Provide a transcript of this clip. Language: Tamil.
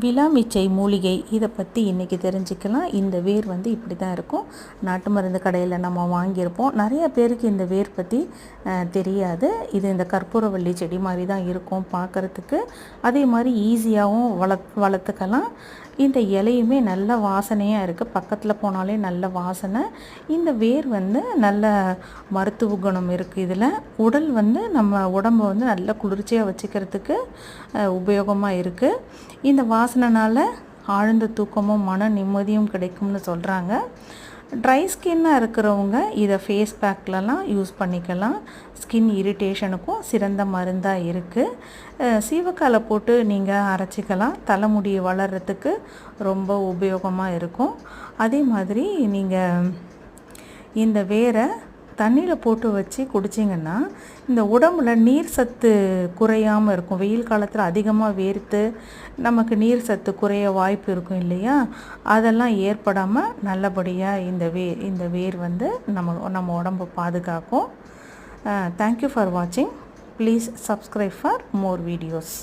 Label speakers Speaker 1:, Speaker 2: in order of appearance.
Speaker 1: விலாமிச்சை மூலிகை இதை பற்றி இன்றைக்கி தெரிஞ்சுக்கலாம். இந்த வேர் வந்து இப்படி தான் இருக்கும். நாட்டு மருந்து கடையில் நம்ம வாங்கியிருப்போம். நிறைய பேருக்கு இந்த வேர் பற்றி தெரியாது. இது இந்த கற்பூரவள்ளி செடி மாதிரி தான் இருக்கும் பார்க்குறதுக்கு அதே மாதிரி ஈஸியாகவும் வளர்த் வளர்த்துக்கலாம். இந்த இலையுமே நல்ல வாசனையாக இருக்குது பக்கத்தில் போனாலே நல்ல வாசனை. இந்த வேர் வந்து நல்ல மருத்துவ குணம் இருக்குது இதில். உடல் வந்து நம்ம உடம்பை வந்து நல்ல குளிர்ச்சியாக வச்சுக்கிறதுக்கு உபயோகமாக இருக்குது இந்த வா வாசனைனால் ஆழ்ந்த தூக்கமும் மன நிம்மதியும் கிடைக்கும்னு சொல்கிறாங்க ட்ரை ஸ்கின்னாக இருக்கிறவங்க இதை ஃபேஸ் பேக்லலாம் யூஸ் பண்ணிக்கலாம். ஸ்கின் இரிட்டேஷனுக்கும் சிறந்த மருந்தாக இருக்குது சீவக்காலை போட்டு நீங்கள் அரைச்சிக்கலாம். தலைமுடி வளர்கிறதுக்கு ரொம்ப உபயோகமாக இருக்கும். அதே மாதிரி நீங்கள் இந்த வேரை தண்ணியில் போட்டு வச்சு குடிச்சிங்கன்னா இந்த உடம்புல நீர் சத்து குறையாமல் இருக்கும். வெயில் காலத்தில் அதிகமாக வேர்த்து நமக்கு நீர் சத்து குறைய வாய்ப்பு இருக்கும் இல்லையா? அதெல்லாம் ஏற்படாமல் நல்லபடியாக இந்த வே இந்த வேர் வந்து நம்ம நம்ம உடம்பை பாதுகாக்கும். தேங்க்யூ ஃபார் வாட்சிங் please subscribe for more videos